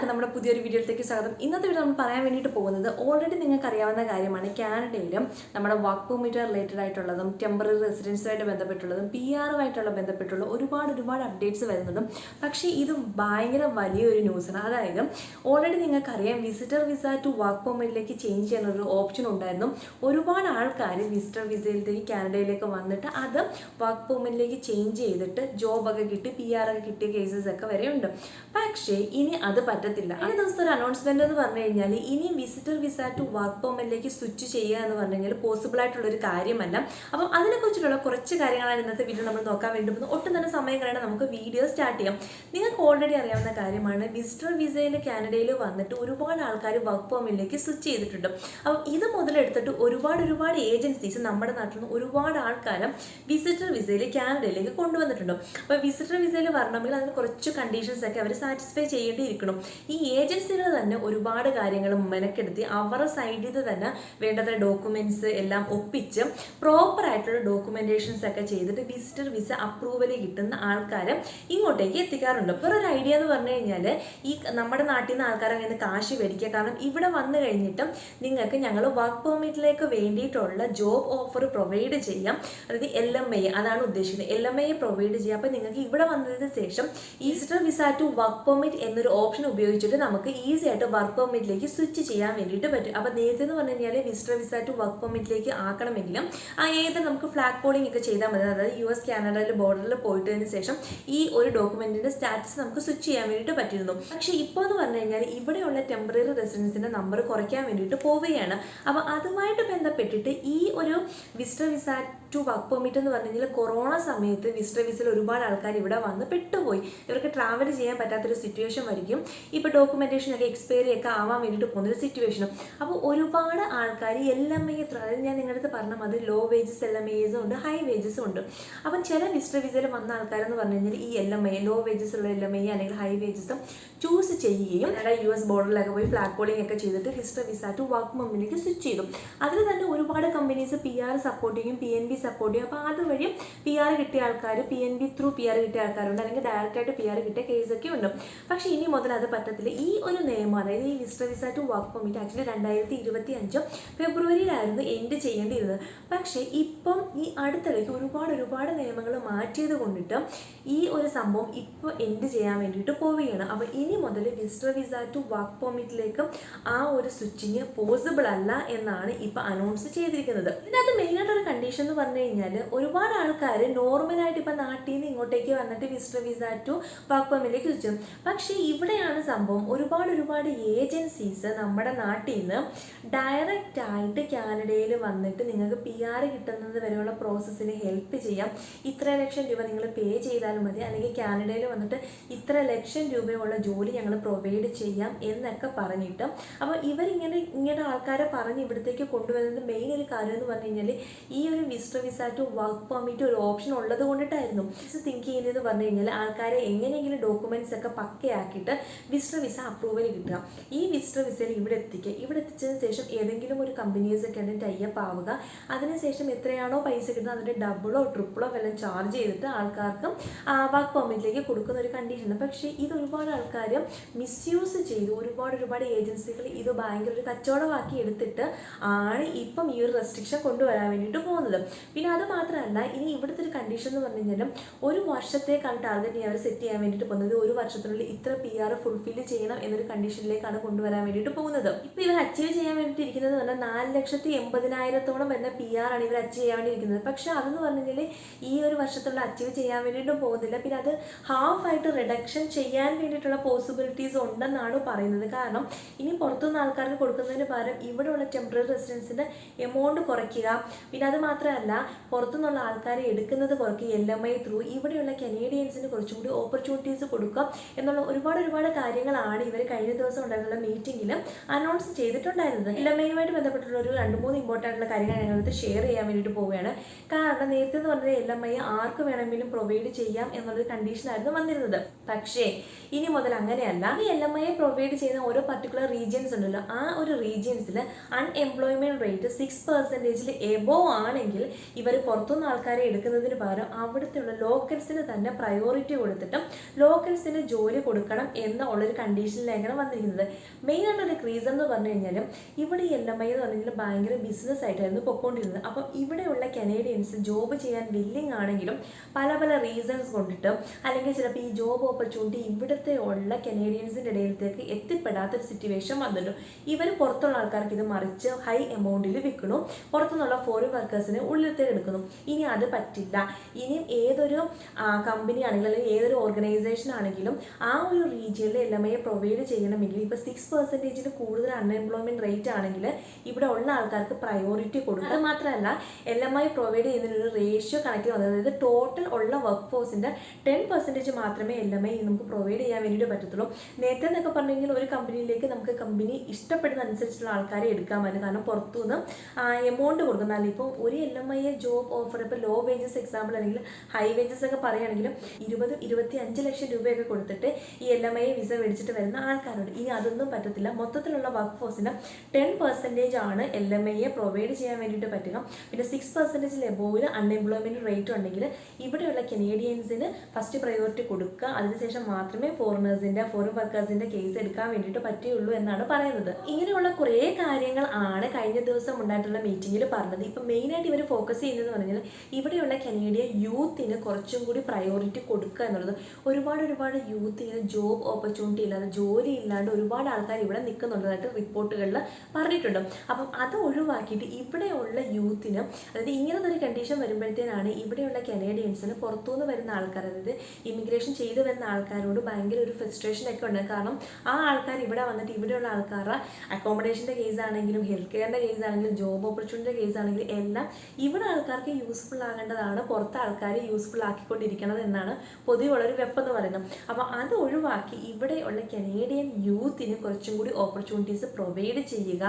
എല്ലാവർക്കും നമ്മുടെ പുതിയൊരു വീഡിയോയിലേക്ക് സ്വാഗതം. ഇന്നത്തെ വീഡിയോ നമ്മൾ പറയാൻ വേണ്ടിയിട്ട് പോകുന്നത് ഓൾറെഡി നിങ്ങൾക്ക് അറിയാവുന്ന കാര്യമാണ് കാനഡയിലും നമ്മുടെ വർക്ക് പെർമിറ്റ് റിലേറ്റഡ് ആയിട്ടുള്ളതും ടെമ്പററി റെസിഡൻസുമായിട്ട് ബന്ധപ്പെട്ടുള്ളതും പി ആറുമായിട്ടുള്ള ബന്ധപ്പെട്ടുള്ള ഒരുപാട് ഒരുപാട് അപ്ഡേറ്റ്സ് വരുന്നതും. പക്ഷേ ഇത് ഭയങ്കര വലിയൊരു ന്യൂസാണ് അതായത് ഓൾറെഡി നിങ്ങൾക്കറിയാം വിസിറ്റർ വിസ ടു വർക്ക് പെർമിറ്റിലേക്ക് ചേഞ്ച് ചെയ്യുന്ന ഒരു ഓപ്ഷൻ ഉണ്ടായിരുന്നു. ഒരുപാട് ആൾക്കാർ വിസിറ്റർ വിസയിലേക്ക് കാനഡയിലേക്ക് വന്നിട്ട് അത് വർക്ക് പെർമിറ്റിലേക്ക് ചേഞ്ച് ചെയ്തിട്ട് ജോബൊക്കെ കിട്ടി പി ആർ ഒക്കെ കിട്ടിയ കേസസ് ഒക്കെ വരെ ഉണ്ട് പക്ഷേ ഇനി അത് പറ്റത്തില്ല. ഈ ദിവസം ഒരു അനൗൺസ്മെന്റ് എന്ന് പറഞ്ഞു കഴിഞ്ഞാൽ ഇനി വിസിറ്റർ വിസ ടു വർക്ക് പെർമിറ്റിലേക്ക് സ്വിച്ച് ചെയ്യുക എന്ന് പറഞ്ഞു കഴിഞ്ഞാൽ പോസിബിൾ ആയിട്ടുള്ള ഒരു കാര്യമല്ല. അപ്പം അതിനെക്കുറിച്ചുള്ള കുറച്ച് കാര്യങ്ങളാണ് ഇന്നത്തെ വീഡിയോ നമ്മൾ നോക്കാൻ വേണ്ടി പോകുന്നത്. ഒട്ടും തന്നെ സമയം കളയാണ്ട് നമുക്ക് വീഡിയോ സ്റ്റാർട്ട് ചെയ്യാം. നിങ്ങൾക്ക് ഓൾറെഡി അറിയാവുന്ന കാര്യമാണ് വിസിറ്റർ വിസയിൽ കാനഡയിൽ വന്നിട്ട് ഒരുപാട് ആൾക്കാർ വർക്ക് പെർമിറ്റിലേക്ക് സ്വിച്ച് ചെയ്തിട്ടുണ്ട്. അപ്പം ഇത് മുതലെടുത്തിട്ട് ഒരുപാട് ഒരുപാട് ഏജൻസീസ് നമ്മുടെ നാട്ടിൽ നിന്ന് ഒരുപാട് ആൾക്കാരെ വിസിറ്റർ വിസയിൽ കാനഡയിലേക്ക് കൊണ്ടുവന്നിട്ടുണ്ട്. അപ്പോൾ വിസിറ്റർ വിസയിൽ വരണമെങ്കിൽ അതിന് കുറച്ച് കണ്ടീഷൻസ് ഒക്കെ അവർ സാറ്റിസ്ഫൈ ചെയ്യേണ്ടിയിരിക്കണം. ഈ ഏജൻസികൾ തന്നെ ഒരുപാട് കാര്യങ്ങൾ മെനക്കെടുത്തി അവരുടെ സൈഡിൽ തന്നെ വേണ്ടത്ര ഡോക്യുമെന്റ്സ് എല്ലാം ഒപ്പിച്ച് പ്രോപ്പർ ആയിട്ടുള്ള ഡോക്യുമെന്റേഷൻസ് ഒക്കെ ചെയ്തിട്ട് വിസിറ്റർ വിസ അപ്രൂവൽ കിട്ടുന്ന ആൾക്കാരെ ഇങ്ങോട്ടേക്ക് എത്തിക്കാറുണ്ട്. വേറൊരു ഐഡിയ എന്ന് പറഞ്ഞു കഴിഞ്ഞാൽ ഈ നമ്മുടെ നാട്ടിൽ നിന്ന് ആൾക്കാരെ അങ്ങനെ കാശ് മേടിക്കുക. കാരണം ഇവിടെ വന്നു കഴിഞ്ഞിട്ടും നിങ്ങൾക്ക് ഞങ്ങൾ വർക്ക് പെർമിറ്റിലേക്ക് വേണ്ടിയിട്ടുള്ള ജോബ് ഓഫർ പ്രൊവൈഡ് ചെയ്യാം. അതായത് എൽ എം ഐ അതാണ് ഉദ്ദേശിക്കുന്നത്. എൽ എം ഐ പ്രൊവൈഡ് ചെയ്യാം. അപ്പോൾ നിങ്ങൾക്ക് ഇവിടെ വന്നതിന് ശേഷം visitor visa to work permit എന്നൊരു ഓപ്ഷൻ ഉപയോഗിച്ചിട്ട് നമുക്ക് ഈസി ആയിട്ട് വർക്ക് പെർമിറ്റിലേക്ക് സ്വിച്ച് ചെയ്യാൻ വേണ്ടിയിട്ട് പറ്റും. അപ്പോൾ നേരത്തെ എന്ന് പറഞ്ഞു കഴിഞ്ഞാൽ വിസിറ്റർ വിസ ടു വർക്ക് പെർമിറ്റിലേക്ക് ആക്കണമെങ്കിലും ആ ഏത് നമുക്ക് ഫ്ലാഗ് കോളിംഗ് ഒക്കെ ചെയ്താൽ മതി. അതായത് യു എസ് കാനഡയിൽ ബോർഡറിൽ പോയിട്ടതിന് ശേഷം ഈ ഒരു ഡോക്യുമെന്റിന്റെ സ്റ്റാറ്റസ് നമുക്ക് സ്വിച്ച് ചെയ്യാൻ വേണ്ടിയിട്ട് പറ്റിയിരുന്നു. പക്ഷേ ഇപ്പോൾ എന്ന് പറഞ്ഞു കഴിഞ്ഞാൽ ഇവിടെയുള്ള ടെമ്പററി റെസിഡൻസിന്റെ നമ്പർ കുറയ്ക്കാൻ വേണ്ടിയിട്ട് പോവുകയാണ്. അപ്പോൾ അതുമായിട്ട് ബന്ധപ്പെട്ടിട്ട് ഈ ഒരു visitor visa to work permit എന്ന് പറഞ്ഞു കഴിഞ്ഞാൽ കൊറോണ സമയത്ത് വിസിറ്റർ വിസയിൽ ഒരുപാട് ആൾക്കാർ ഇവിടെ വന്ന് പെട്ടുപോയി. ഇവർക്ക് ട്രാവൽ ചെയ്യാൻ പറ്റാത്തൊരു സിറ്റുവേഷൻ വരിക്കും ഇപ്പോൾ ഡോക്യുമെന്റേഷൻ ഒക്കെ എക്സ്പയറി ഒക്കെ ആവാൻ വേണ്ടിയിട്ട് പോകുന്നൊരു സിറ്റുവേഷനും അപ്പോൾ ഒരുപാട് ആൾക്കാർ എൽ എം ഐ അതായത് ഞാൻ നിങ്ങളുടെ അടുത്ത് പറഞ്ഞ മതി ലോ വേജസ് എല്ലാം എം ഉണ്ട് ഹൈ വേജസും ഉണ്ട്. അപ്പം ചില വിസിറ്റർ വിസയിൽ വന്ന ആൾക്കാരെന്ന് പറഞ്ഞു കഴിഞ്ഞാൽ ഈ എൽ ലോ വേജസ് ഉള്ള എൽ അല്ലെങ്കിൽ ഹൈ വേജസും ചൂസ് ചെയ്യുകയും യു എസ് ബോർഡറിലൊക്കെ പോയി ഫ്ലാഗ് പോളിംഗ് ഒക്കെ ചെയ്തിട്ട് വിസിറ്റർ വിസ ടു വർക്ക് മെമ്മിലേക്ക് സ്വിച്ച് ചെയ്തു. അതിൽ തന്നെ ഒരുപാട് കമ്പനീസ് പി ആർ സപ്പോർട്ട് ചെയ്യും പി എൻ ബി സപ്പോർട്ട് ചെയ്യും. അപ്പോൾ അതുവഴി പി ആർ കിട്ടിയ ആൾക്കാർ P N B through P R കിട്ടിയ ആൾക്കാരുണ്ട്. അല്ലെങ്കിൽ ഡയറക്റ്റായിട്ട് പി ആർ കിട്ടിയ കേസൊക്കെ ഉണ്ട്. പക്ഷേ ഇനി മുതൽ അത് പറ്റത്തില്ല. ഈ ഒരു നിയമം അതായത് ഈ visitor visa to work permit actually രണ്ടായിരത്തി ഇരുപത്തി അഞ്ച് ഫെബ്രുവരിയിലായിരുന്നു എൻഡ് ചെയ്യേണ്ടിയിരുന്നത്. പക്ഷേ ഇപ്പം ഈ അടുത്തിടയ്ക്ക് ഒരുപാട് ഒരുപാട് നിയമങ്ങൾ മാറ്റിയത് കൊണ്ടിട്ട് ഈ ഒരു സംഭവം ഇപ്പോൾ എൻഡ് ചെയ്യാൻ വേണ്ടിയിട്ട് പോവുകയാണ്. അപ്പോൾ ഇനി മുതൽ വിസ്റ്റർ വിസ ടു വർക്ക് പെർമിറ്റിലേക്ക് ആ ഒരു സ്വിച്ചിങ് പോസിബിൾ അല്ല എന്നാണ് ഇപ്പോൾ അനൗൺസ് ചെയ്തിരിക്കുന്നത്. ഇതിനകത്ത് മെയിനായിട്ട് ഒരു കണ്ടീഷൻ എന്ന് പറഞ്ഞു കഴിഞ്ഞാൽ ഒരുപാട് ആൾക്കാർ നോർമലായിട്ട് ഇപ്പം നാട്ടിൽ നിന്ന് ഇങ്ങോട്ടേക്ക് വന്നിട്ട് വിസിറ്റർ വിസ ടു വർക്ക് പെർമിറ്റിലേക്ക് സ്വിച്ച് പക്ഷേ ഇവിടെയാണ് സംഭവം. ഒരുപാട് ഒരുപാട് ഏജൻസീസ് നമ്മുടെ നാട്ടിൽ നിന്ന് ഡയറക്റ്റ് ആയിട്ട് കാനഡയിൽ വന്നിട്ട് നിങ്ങൾക്ക് പി ആർ കിട്ടുന്നത് വരെയുള്ള പ്രോസസ്സിന് ഹെൽപ്പ് ചെയ്യാം. ഇത്ര ലക്ഷം രൂപ നിങ്ങൾ പേ ചെയ്താൽ മതി. അല്ലെങ്കിൽ കാനഡയിൽ വന്നിട്ട് ഇത്ര ലക്ഷം രൂപയുള്ള ജോലി ഞങ്ങൾ പ്രൊവൈഡ് ചെയ്യാം എന്നൊക്കെ പറഞ്ഞിട്ട്. അപ്പോൾ ഇവരിങ്ങനെ ഇങ്ങനെ ആൾക്കാരെ പറഞ്ഞ് ഇവിടത്തേക്ക് കൊണ്ടുവരുന്നത് മെയിൻ ഒരു കാര്യം എന്ന് പറഞ്ഞു കഴിഞ്ഞാൽ ഈ ഒരു visitor visa to work permit ഒരു ഓപ്ഷൻ ഉള്ളത് കൊണ്ടിട്ടായിരുന്നു. തിങ്ക് ചെയ്യുന്നത് പറഞ്ഞു കഴിഞ്ഞാൽ ആൾക്കാരെ എങ്ങനെയെങ്കിലും ഡോക്യുമെന്റ്സ് ഒക്കെ പക്കയാക്കിയിട്ട് വിസിറ്റർ വിസ അപ്രൂവൽ കിട്ടുക. ഈ വിസിറ്റർ വിസയിൽ ഇവിടെ എത്തിക്കുക. ഇവിടെ എത്തിച്ചതിന് ശേഷം ഏതെങ്കിലും ഒരു കമ്പനീസ് ഒക്കെ ആണെങ്കിൽ ടൈപ്പ് ആവുക. അതിനുശേഷം എത്രയാണോ പൈസ കിട്ടുന്നത് അതിന്റെ ഡബിളോ ട്രിപ്പിളോ വല്ലതും ചാർജ് ചെയ്തിട്ട് ആൾക്കാർക്ക് വർക്ക് പെർമിറ്റിലേക്ക് കൊടുക്കുന്ന ഒരു കണ്ടീഷനാണ് പക്ഷേ ഇത് ഒരുപാട് ആൾക്കാർ മിസ്യൂസ് ചെയ്തു. ഒരുപാട് ഒരുപാട് ഏജൻസികൾ ഇത് ഭയങ്കര ഒരു കച്ചവടമാക്കി എടുത്തിട്ട് ആണ് ഇപ്പം ഈ ഒരു റെസ്ട്രിക്ഷൻ കൊണ്ടുവരാൻ വേണ്ടിയിട്ട് പോകുന്നത്. പിന്നെ അത് മാത്രമല്ല ഇനി ഇവിടുത്തെ ഒരു കണ്ടീഷൻ എന്ന് പറഞ്ഞു കഴിഞ്ഞാൽ ഒരു വർഷത്തേക്കാണ് ടാർഗറ്റ് അവർ സെറ്റ് ചെയ്യാൻ വേണ്ടിയിട്ട് പോകുന്നത്. ഒരു വർഷത്തിനുള്ളിൽ ഇത്ര പി ആർ ഫുൾഫിൽ ചെയ്യണം എന്നൊരു കണ്ടീഷനിലേക്കാണ് കൊണ്ടുവരാൻ വേണ്ടിയിട്ട് പോകുന്നത്. ഇപ്പോൾ ഇവർ അച്ചീവ് ചെയ്യാൻ വേണ്ടിയിട്ട് ഇരിക്കുന്നത് പറഞ്ഞാൽ നാല് ലക്ഷത്തി എൺപതിനായിരത്തോളം വരുന്ന പി ആർ ആണ് ഇവർ അച്ചീവ് ചെയ്യാൻ വേണ്ടിയിരിക്കുന്നത് പക്ഷേ അതെന്ന് പറഞ്ഞു കഴിഞ്ഞാൽ ഈ ഒരു വർഷത്തുള്ള അച്ചീവ് ചെയ്യാൻ വേണ്ടിയിട്ടും പോകുന്നില്ല. പിന്നെ അത് ഹാഫ് ആയിട്ട് റിഡക്ഷൻ ചെയ്യാൻ വേണ്ടിയിട്ടുള്ള പോസിബിലിറ്റീസ് ഉണ്ടെന്നാണ് പറയുന്നത്. കാരണം ഇനി പുറത്തുനിന്ന് ആൾക്കാർക്ക് കൊടുക്കുന്നതിന് പകരം ഇവിടെയുള്ള ടെമ്പററി റെസിഡൻസിന്റെ എമൗണ്ട് കുറയ്ക്കുക. പിന്നെ അത് മാത്രമല്ല പുറത്തുനിന്നുള്ള ആൾക്കാരെ എടുക്കുന്നത് കുറയ്ക്കുക എൽ എം ഐ ത്രൂ ഇവിടെയുള്ള കനേഡിയൻസിന് കുറച്ചും കൂടി ഓപ്പർച്യൂണിറ്റീസ് കൊടുക്കുക എന്നുള്ള ഒരുപാട് ഒരുപാട് കാര്യങ്ങളാണ് ഇവർ കഴിഞ്ഞ ദിവസം ഉണ്ടായിരുന്ന മീറ്റിംഗിൽ അനൗൺസ് ചെയ്തിട്ടുണ്ടായിരുന്നത്. എൽ എം ഐയുമായിട്ട് ബന്ധപ്പെട്ടുള്ള ഒരു രണ്ട് മൂന്ന് ഇമ്പോർട്ടന്റ് ആയിട്ടുള്ള കാര്യങ്ങൾ ഞങ്ങളടുത്ത് ഷെയർ ചെയ്യാൻ വേണ്ടിയിട്ട് പോവുകയാണ്. കാരണം നേരത്തെ എന്ന് പറഞ്ഞത് എൽ എം ഐ ആർക്ക് വേണമെങ്കിലും പ്രൊവൈഡ് ചെയ്യാം എന്നുള്ളൊരു കണ്ടീഷനായിരുന്നു വന്നിരുന്നത്. പക്ഷേ ഇനി മുതൽ അങ്ങനെയല്ല. ഈ എൽ എം ഐ പ്രൊവൈഡ് ചെയ്യുന്ന ഓരോ പർട്ടിക്കുലർ റീജിയൻസ് ഉണ്ടല്ലോ ആ ഒരു റീജിയൻസിൽ അൺഎംപ്ലോയ്മെന്റ് റേറ്റ് സിക്സ് പെർസെന്റേജിൽ എബോ ആണെങ്കിൽ ഇവർ പുറത്തുനിന്ന് ആൾക്കാരെ എടുക്കുന്നതിന് പകരം അവിടുത്തെയുള്ള ലോക്കൽസിന് തന്നെ പ്രയോറിറ്റി കൊടുത്തിട്ട് ലോക്കൽസിന് ജോലി കൊടുക്കണം എന്ന ഉള്ളൊരു കണ്ടീഷനിലേക്കാണ് വന്നിരിക്കുന്നത്. മെയിൻ ആയിട്ടുള്ള റീസൺ എന്ന് പറഞ്ഞു കഴിഞ്ഞാൽ ഇവിടെ എൽ എം ഐ എന്ന് പറഞ്ഞാൽ ഭയങ്കര ബിസിനസ് ആയിട്ടായിരുന്നു പൊക്കോണ്ടിരുന്നത്. അപ്പം ഇവിടെയുള്ള കനേഡിയൻസ് ജോബ് ചെയ്യാൻ വില്ലിങ് ആണെങ്കിലും പല പല റീസൺസ് കൊണ്ടിട്ട് അല്ലെങ്കിൽ ചിലപ്പോൾ ഈ ജോബ് ഓപ്പർച്യൂണിറ്റി ഇവിടുത്തെ ഉള്ള കനേഡിയൻസിന്റെ ഇടയിലേക്ക് എത്തിപ്പെടാത്തൊരു സിറ്റുവേഷൻ വന്നിട്ടു ഇവർ പുറത്തുള്ള ആൾക്കാർക്ക് ഇത് മറിച്ച് ഹൈ എമൗണ്ടിൽ വിൽക്കണു പുറത്തുനിന്നുള്ള ഫോറിൻ വർക്കേഴ്സിന് ഉള്ളിലത്തേക്ക് എടുക്കുന്നു ഇനി അത് പറ്റില്ല. ഇനിയും ഏതൊരു കമ്പനി ആണെങ്കിലും അല്ലെങ്കിൽ ഏതൊരു ഓർഗനൈസേഷൻ ആണെങ്കിലും ആ ഒരു റീജിയനിൽ എൽ എം ഐ പ്രൊവൈഡ് ചെയ്യണമെങ്കിൽ ഇപ്പോൾ സിക്സ് പെർസെന്റേജിന് കൂടുതൽ അൺഎംപ്ലോയ്മെന്റ് റേറ്റ് ആണെങ്കിൽ ഇവിടെ ഉള്ള ആൾക്കാർക്ക് പ്രയോറിറ്റി കൊടുക്കുക അത് മാത്രമല്ല എൽ എം ഐ പ്രൊവൈഡ് ചെയ്യുന്നതിനൊരു റേഷ്യോ കണക്ട് വന്നത് അതായത് ടോട്ടൽ ഉള്ള വർക്ക് ഫോഴ്സിന്റെ ടെൻ പെർസെന്റേജ് മാത്രമേ എൽ എം ഐ നമുക്ക് പ്രൊവൈഡ് ചെയ്യാൻ വേണ്ടിയിട്ട് പറ്റത്തുള്ളൂ. നേരത്തെ എന്നൊക്കെ പറഞ്ഞെങ്കിൽ ഒരു കമ്പനിയിലേക്ക് നമുക്ക് കമ്പനി ഇഷ്ടപ്പെടുന്ന അനുസരിച്ചുള്ള ആൾക്കാരെ എടുക്കാൻ പറ്റും കാരണം പുറത്തുനിന്ന് എമൗണ്ട് കൊടുക്കുന്ന ഇപ്പോൾ ഒരു L M I job offer ഇപ്പോൾ ലോ വേജസ് എക്സാമ്പിൾ അല്ലെങ്കിൽ ഹൈ വേജസ് ഒക്കെ പറയുകയാണെങ്കിലും ഇരുപത് ഇരുപത്തി അഞ്ച് ലക്ഷം രൂപയൊക്കെ കൊടുത്തിട്ട് ഈ എൽ എം ഐ വിസ മേടിച്ചിട്ട് വരുന്ന ആൾക്കാരുണ്ട്. ഇനി അതൊന്നും പറ്റത്തില്ല. മൊത്തത്തിലുള്ള വർക്ക് ഫോഴ്സിന് ടെൻ പെർസെന്റേജ് ആണ് എൽ എം ഐയെ പ്രൊവൈഡ് ചെയ്യാൻ വേണ്ടിയിട്ട് പറ്റുക. പിന്നെ സിക്സ് പെർസെന്റേജിൽ എബോവിൽ അൺഎംപ്ലോയ്മെന്റ് റേറ്റ് ഉണ്ടെങ്കിൽ ഇവിടെയുള്ള കനേഡിയൻസിന് ഫസ്റ്റ് പ്രയോറിറ്റി കൊടുക്കുക. അതിനുശേഷം മാത്രമേ ഫോറിനേഴ്സിന്റെ ഫോറിൻ വർക്കേഴ്സിന്റെ കേസ് എടുക്കാൻ വേണ്ടിയിട്ട് പറ്റുകയുള്ളൂ എന്നാണ് പറയുന്നത്. ഇങ്ങനെയുള്ള കുറേ കാര്യങ്ങൾ ആണ് കഴിഞ്ഞ ദിവസം ഉണ്ടായിട്ടുള്ള മീറ്റിങ്ങിൽ പറഞ്ഞത്. ഇപ്പം മെയിനായിട്ട് ഇവർ ഫോക്കസ് ചെയ്യുന്നത് പറഞ്ഞാൽ ഇവിടെയുള്ള കനേഡിയൻ യൂത്തിന് കുറച്ചും കൂടി പ്രയോറിറ്റി കൊടുക്കുക എന്നുള്ളത്. ഒരുപാട് ഒരുപാട് യൂത്ത് ഇങ്ങനെ ജോബ് ഓപ്പർച്യൂണിറ്റി ഇല്ലാതെ ജോലി ഇല്ലാണ്ട് ഒരുപാട് ആൾക്കാർ ഇവിടെ നിൽക്കുന്നുള്ളതായിട്ട് റിപ്പോർട്ടുകളിൽ പറഞ്ഞിട്ടുണ്ട്. അപ്പം അത് ഒഴിവാക്കിയിട്ട് ഇവിടെയുള്ള യൂത്തിന് അതായത് ഇങ്ങനത്തെ ഒരു കണ്ടീഷൻ വരുമ്പോഴത്തേനാണ് ഇവിടെയുള്ള കനേഡിയൻസിന് പുറത്തുനിന്ന് വരുന്ന ആൾക്കാർ അതായത് ഇമിഗ്രേഷൻ ചെയ്തു വരുന്ന ആൾക്കാരോട് ഭയങ്കര ഒരു ഫ്രസ്ട്രേഷൻ ഒക്കെ ഉണ്ട്. കാരണം ആ ആൾക്കാർ ഇവിടെ വന്നിട്ട് ഇവിടെയുള്ള ആൾക്കാരുടെ അക്കോമഡേഷന്റെ കേസ് ആണെങ്കിലും ഹെൽത്ത് കെയറിന്റെ കേസ് ആണെങ്കിലും ജോബ് ഓപ്പർച്യൂണിറ്റി കേസ് ആണെങ്കിലും എല്ലാം ഇവിടെ ആൾക്കാർക്ക് യൂസ്ഫുൾ ആകേണ്ടതാണ് പുറത്തെ ആൾക്കാർ യൂസ്ഫുൾ ആക്കിക്കൊണ്ടിരിക്കണത് എന്നാണ് പൊതുവുള്ളൊരു വെപ്പ് എന്ന് പറയുന്നത്. അപ്പോൾ അത് ഒഴിവാക്കി ഇവിടെയുള്ള കനേഡിയൻ യൂത്തിന് കുറച്ചും കൂടി ഓപ്പർച്യൂണിറ്റീസ് പ്രൊവൈഡ് ചെയ്യുക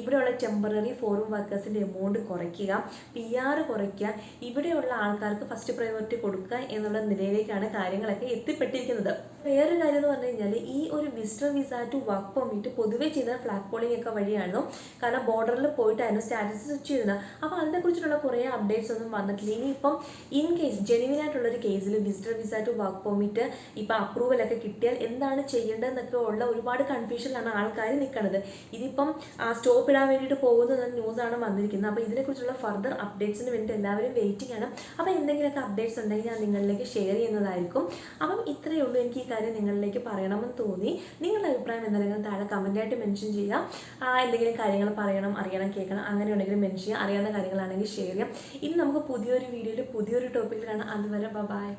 ഇവിടെയുള്ള ടെമ്പററി ഫോറിൻ വർക്കേഴ്സിന്റെ എമൗണ്ട് കുറയ്ക്കുക പി ആർ കുറയ്ക്കുക ഇവിടെയുള്ള ആൾക്കാർക്ക് ഫസ്റ്റ് പ്രയോറിറ്റി കൊടുക്കുക എന്നുള്ള നിലയിലേക്കാണ് കാര്യങ്ങളൊക്കെ എത്തിപ്പെട്ടിരിക്കുന്നത്. വേറൊരു കാര്യം എന്ന് പറഞ്ഞു കഴിഞ്ഞാൽ ഈ ഒരു visitor visa to work permit പൊതുവേ ചെയ്യുന്ന ഫ്ലാഗ് പോളിംഗ് ഒക്കെ വഴിയായിരുന്നു. കാരണം ബോർഡറിൽ പോയിട്ടായിരുന്നു സ്റ്റാറ്റസ് ചെയ്യുന്നത്. അപ്പോൾ അതിനെക്കുറിച്ചിട്ടുള്ള കുറേ അപ്ഡേറ്റ്സ് ഒന്നും വന്നിട്ടില്ല. ഇനിയിപ്പം ഇൻ കേസ് ജെനുവിൻ ആയിട്ടുള്ളൊരു കേസിൽ visitor visa to work permit ഇപ്പോൾ അപ്രൂവലൊക്കെ കിട്ടിയാൽ എന്താണ് ചെയ്യേണ്ടതെന്നൊക്കെ ഉള്ള ഒരുപാട് കൺഫ്യൂഷനിലാണ് ആൾക്കാർ നിൽക്കുന്നത് ഇതിപ്പം സ്റ്റോപ്പ് ഇടാൻ വേണ്ടിയിട്ട് പോകുന്ന ന്യൂസാണ് വന്നിരിക്കുന്നത്. അപ്പോൾ ഇതിനെക്കുറിച്ചുള്ള ഫർദർ അപ്ഡേറ്റ്സിന് വേണ്ടി എല്ലാവരും വെയിറ്റിംഗ് ആണ്. അപ്പോൾ എന്തെങ്കിലുമൊക്കെ അപ്ഡേറ്റ്സ് ഉണ്ടെങ്കിൽ ഞാൻ നിങ്ങളിലേക്ക് ഷെയർ ചെയ്യുന്നതായിരിക്കും. അപ്പം ഇത്രയേ ഉള്ളൂ എനിക്ക് ഈ കാര്യം നിങ്ങളിലേക്ക് പറയണമെന്ന് തോന്നി. നിങ്ങളുടെ അഭിപ്രായം എന്തായാലും താഴെ കമന്റായിട്ട് മെൻഷൻ ചെയ്യുക. എന്തെങ്കിലും കാര്യങ്ങൾ പറയണം അറിയണം കേൾക്കണം അങ്ങനെ ഉണ്ടെങ്കിൽ മെൻഷൻ ചെയ്യുക. അറിയാവുന്ന കാര്യങ്ങളാണെങ്കിൽ ഷെയർ ചെയ്യാം ഇനി നമുക്ക് പുതിയൊരു വീഡിയോയിൽ പുതിയൊരു ടോപ്പിക്കിൽ കാണാം. അതുവരെ ബൈ